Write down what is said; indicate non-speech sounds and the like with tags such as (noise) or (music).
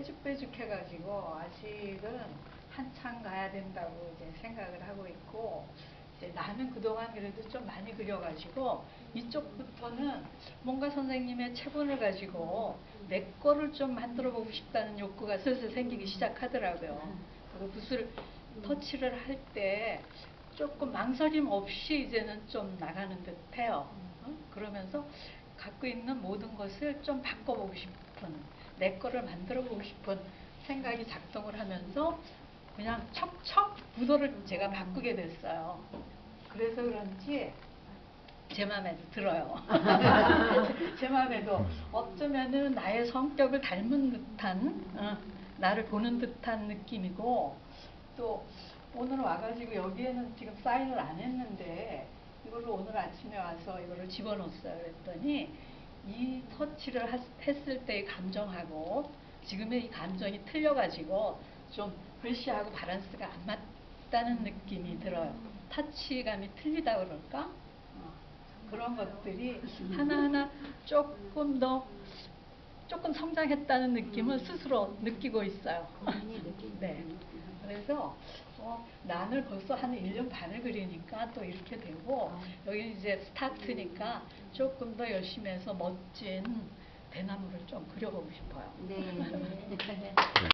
뾰족뾰족해가지고 아직은 한참 가야 된다고 이제 생각을 하고 있고 나는 그동안 그래도 좀 많이 그려가지고 이쪽부터는 뭔가 선생님의 체본을 가지고 내 거를 좀 만들어 보고 싶다는 욕구가 슬슬 생기기 시작하더라고요. 그리고 붓을 터치를 할 때 조금 망설임 없이 이제는 좀 나가는 듯해요. 어? 그러면서 갖고 있는 모든 것을 좀 바꿔보고 싶은 내 거를 만들어 보고 싶은 생각이 작동을 하면서 그냥 척척 구도를 제가 바꾸게 됐어요. 그래서 그런지 제 마음에 들어요. (laughs) 제 마음에도 어쩌면은 나의 성격을 닮은 듯한 어, 나를 보는 듯한 느낌이고 또 오늘 와가지고 여기에는 지금 사인을 안 했는데 이거를 오늘 아침에 와서 이거를 집어넣었어요. 그랬더니 이 터치를 하- 했을 때의 감정하고 지금의 이 감정이 틀려가지고 좀 글씨하고 밸런스가 안 맞다는 느낌이 들어요. 터치감이 틀리다 그럴까? 어, 그런 것들이 하나하나 조금 더 조금 성장했다는 느낌을 스스로 느끼고 있어요. (laughs) 네. 그래서 어, 난을 벌써 한 1년 반을 그리니까 또 이렇게 되고 여기 이제 스타트니까 조금 더 열심히 해서 멋진 대나무를 좀 그려보고 싶어요. 네. (laughs) (laughs)